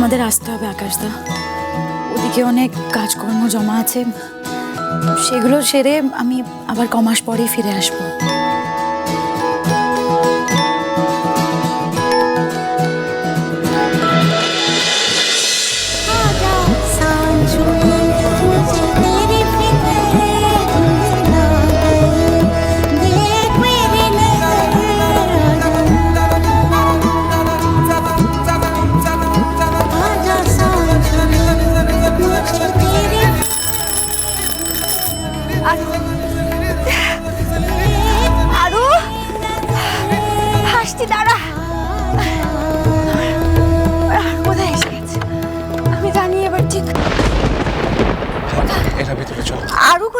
আমাদের আসতে হবে আকাশদা। ওদিকে অনেক কাজকর্ম জমা আছে। সেগুলো সেরে আমি আবার কমাস পরেই ফিরে আসব।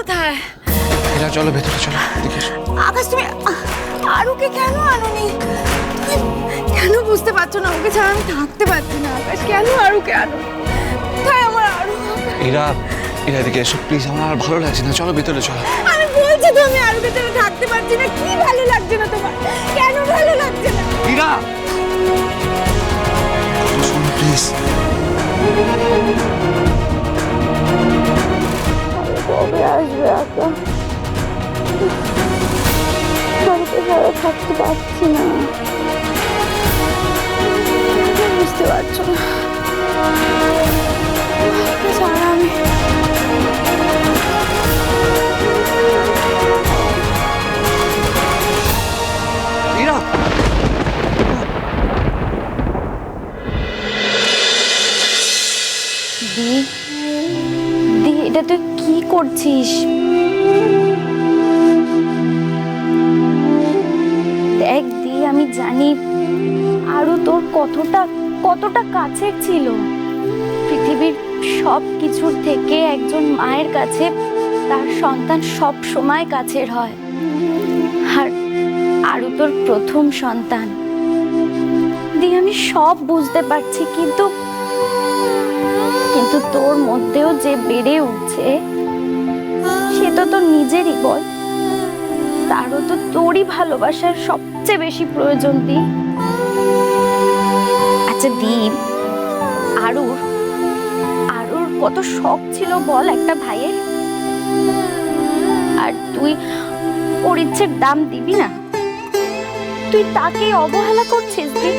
কোথায়? এরা চলো ভেতরে চলো দেখে। আকাশ তুমি আরুকে কেন আনোনি? কেন বুঝতে পারছ না? ওকে ছাড়া আমি থাকতে পারছি না। আকাশ কেন আরুকে আনো? তাই আমার আরু? এরা এরা এদিকে এসো প্লিজ আমার আর ভালো লাগছে না। চলো ভেতরে চলো। আমি বলছি তো আমি আরুকে ছাড়া থাকতে পারছি না। কি ভালো লাগছে না তোমার? কেন ভালো লাগছে না? শোনো প্লিজ থাকতে পারছি না। বুঝতে পারছ না। আমি জানি আরও তোর কতটা কতটা কাছের ছিল। পৃথিবীর সব কিছুর থেকে একজন মায়ের কাছে তার সন্তান সব সময় কাছের হয়। আর আরও তোর প্রথম সন্তান। দিয়ে আমি সব বুঝতে পারছি, কিন্তু কিন্তু তোর মধ্যেও যে বেড়ে উঠছে, সে তো তোর নিজেরই বল। তারও তো তোরই ভালোবাসার সবচেয়ে বেশি প্রয়োজন, দি। আচ্ছা দীপ আরুর আরুর কত শখ ছিল বল একটা ভাইয়ের? আর তুই ওর ইচ্ছের দাম দিবি না? তুই তাকে অবহেলা করছিস, দি।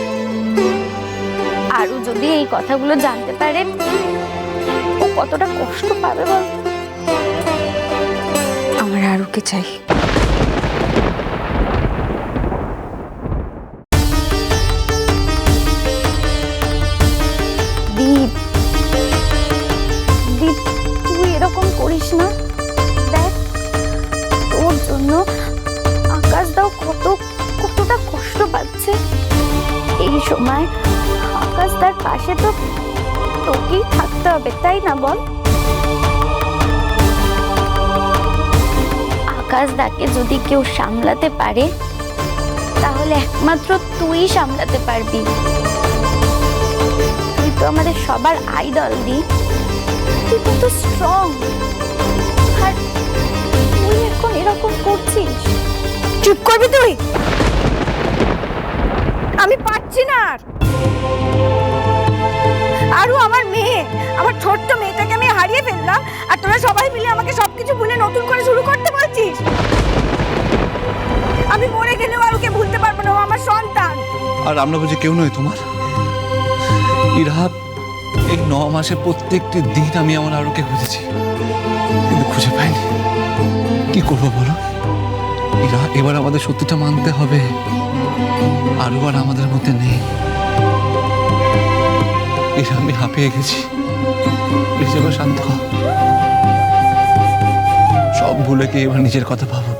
আরও যদি এই কথাগুলো জানতে পারে, ও কতটা কষ্ট পাবে বল? আমার আরুকে চাই। সময় আকাশ তার পাশে তো তোকেই থাকতে হবে, তাই না বল? আকাশ দাকে যদি কেউ সামলাতে পারে, তাহলে একমাত্র তুই সামলাতে পারবি। তুই তো আমাদের সবার আইডল, দি। তুই কত স্ট্রং আর তুই এখন এরকম করছিস? চুপ করবি তুই? আমি পারছি না আর। আরও আমার মেয়ে, আমার ছোট্ট মেয়েটাকে আমি হারিয়ে ফেললাম, আর তোরা সবাই মিলে আমাকে সবকিছু ভুলে নতুন করে শুরু করতে বলছিস? আমি মরে গেলেও আর ওকে ভুলতে পারব না আমার সন্তান। আর আমরা বুঝি কেউ নয় তোমার? ইরা এই ন মাসে প্রত্যেকটি দিন আমি আমার আরোকে খুঁজেছি, কিন্তু খুঁজে পাইনি। কি করব বলো? ইরা এবার আমাদের সত্যিটা মানতে হবে। আরও আর আমাদের মধ্যে নেই। এটা আমি হাঁপিয়ে গেছি। প্লিজ এবার শান্ত সব ভুলে কি এবার নিজের কথা ভাবো।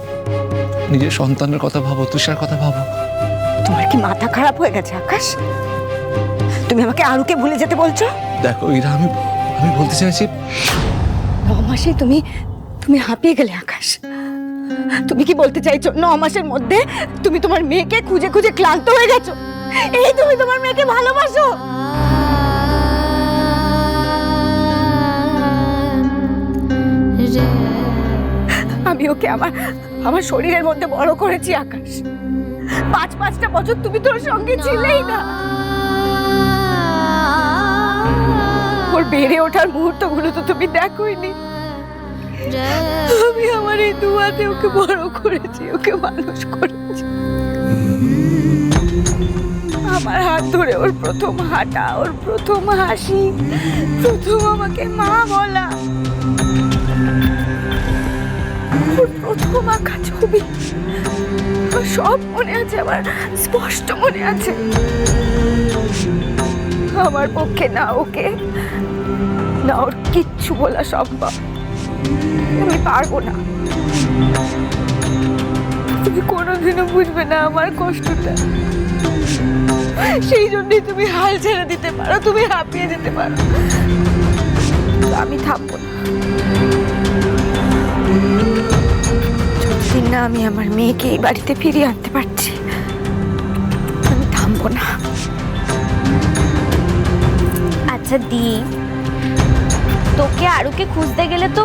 নিজের সন্তানের কথা ভাবো তুষার কথা ভাবো। তোমার কি মাথা খারাপ হয়ে গেছে আকাশ? তুমি আমাকে আরুকে ভুলে যেতে বলছো? দেখো ইরা আমি আমি বলতে চাইছি ন মাসে তুমি তুমি হাঁপিয়ে গেলে আকাশ। তুমি কি বলতে চাইছো? ন মাসের মধ্যে তুমি তোমার মেয়েকে খুঁজে খুঁজে ক্লান্ত হয়ে গেছো? এই তুমি তোমার মেয়েকে ভালোবাসো? আমি ওকে আমার আমার শরীরের মধ্যে বড় করেছি, আকাশ। পাঁচ পাঁচটা বছর তুমি তোর সঙ্গে ছিলেই না। ওর বেড়ে ওঠার মুহূর্তগুলো তো তুমি দেখোইনি। আমার এই দুয়াতে ওকে বড় করেছি, ওকে মানুষ করেছি। আমার হাত ধরে ওর প্রথম হাঁটা, ওর প্রথম হাসি, প্রথম আমাকে মা বলা। ওর প্রথম আঁকা ছবি সব মনে আছে, আমার স্পষ্ট মনে আছে। আমার পক্ষে না ওকে, না ওর কিচ্ছু বলা সম্ভব। আমি পারব না। তুমি কোনোদিনও বুঝবে না আমার কষ্টটা। সেই জন্যই তুমি হাল ছেড়ে দিতে পারো, তুমি হাঁপিয়ে যেতে পারো। আমি থামবো না। যতদিন না আমি আমার মেয়েকে এই বাড়িতে ফিরিয়ে আনতে পারছি, আমি থামবো না। আচ্ছা দি, তোকে আরুকে খুঁজতে গেলে তো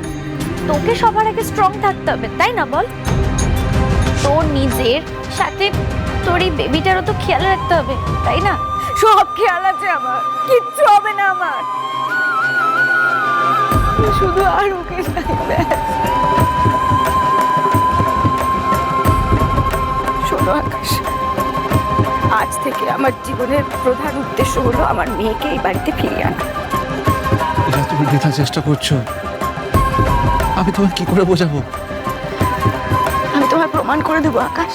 তোকে সবার আগে স্ট্রং থাকতে হবে, তাই না বল? তোর নিজের সাথে তোর এই বেবিটারও তো খেয়াল রাখতে হবে, তাই না? সব খেয়াল আছে আমার, কিচ্ছু হবে না আমার। শুধু আর ওকে। শোনো আকাশ, আজ থেকে আমার জীবনের প্রধান উদ্দেশ্য হলো আমার মেয়েকে এই বাড়িতে ফিরিয়ে আনা। এটা তুমি চেষ্টা করছ। আমি তোমায় কি করে বোঝাবো? আমি তোমায় প্রমাণ করে দেবো, আকাশ,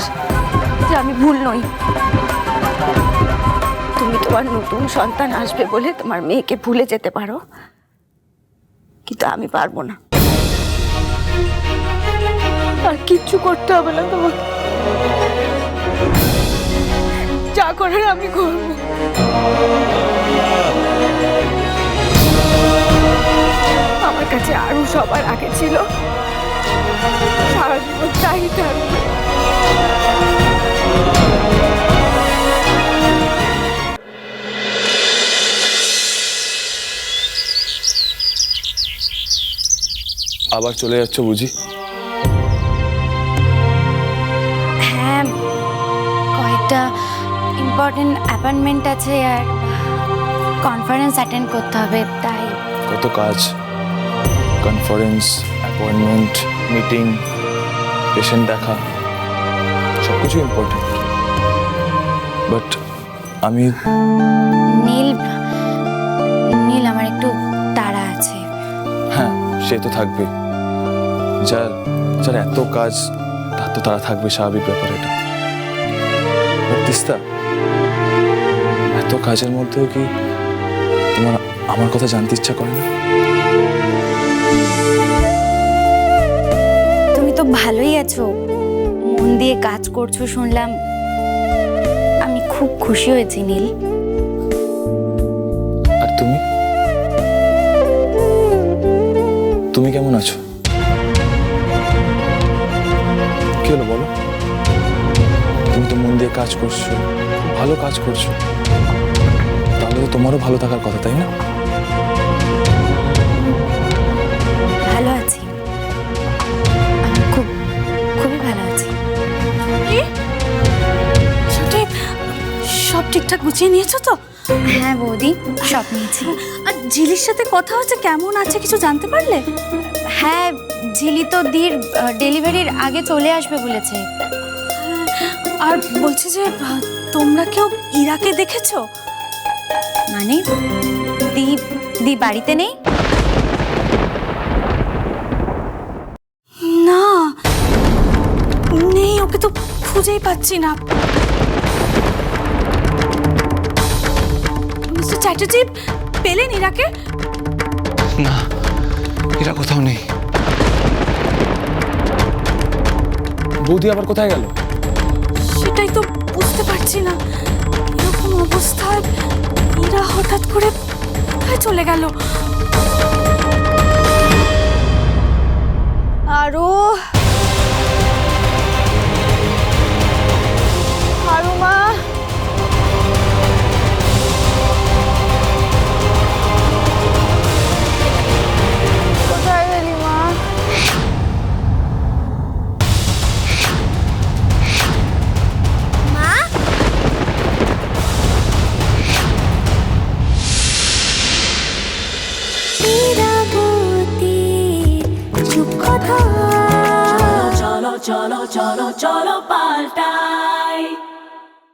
যে আমি ভুল নই। তুমি তোমার নতুন সন্তান আসবে বলে তোমার মেয়েকে ভুলে যেতে পারো, কিন্তু আমি পারব না। আর কিচ্ছু করতে হবে না তোমাকে। যা করার আমি করব। ছিল। সারা জীবন তাই থাকবে আবার চলে যাচ্ছ বুঝি? হ্যাঁ কয়েকটা ইম্পর্টেন্ট অ্যাপয়েন্টমেন্ট আছে আর কনফারেন্স অ্যাটেন্ড করতে হবে তাই। কত কাজ? কনফারেন্স অ্যাপয়েন্টমেন্ট মিটিং পেশেন্ট দেখা সব কিছু ইম্পর্টেন্ট বাট আমি নীল নীল আমার একটু তাড়া আছে। হ্যাঁ সে তো থাকবে। যার যার এত কাজ তার তো তারা থাকবে স্বাভাবিক ব্যাপার এটা। তিস্তা এত কাজের মধ্যেও কি তোমার আমার কথা জানতে ইচ্ছা করে না? ভালোই আছো। মন দিয়ে কাজ করছ শুনলাম। আমি খুব খুশি হয়েছি, নীল। আর তুমি? তুমি কেমন আছো? কি হলো বলো? তুমি তো মন দিয়ে কাজ করছ, ভালো কাজ করছ। তাহলে তো তোমারও ভালো থাকার কথা, তাই না? ঠিকঠাক গুছিয়ে নিয়েছো তো? হ্যাঁ বৌদি সব নিয়েছি। আর ঝিলির সাথে কথা হচ্ছে কেমন আছে কিছু জানতে পারলে? হ্যাঁ ঝিলি তো দির ডেলিভারির আগে চলে আসবে বলেছে। আর বলছি যে তোমরা কেউ ইরাকে দেখেছ? মানে? দি দি বাড়িতে নেই? না নেই ওকে তো খুঁজেই পাচ্ছি না। চ্যাটার্জি পেলেন ইরাকে না এরা কোথাও নেই। বৌদি আবার কোথায় গেল? সেটাই তো বুঝতে পারছি না। এরকম অবস্থায় ইরা হঠাৎ করে কোথায় চলে গেল? রূপকথা চলো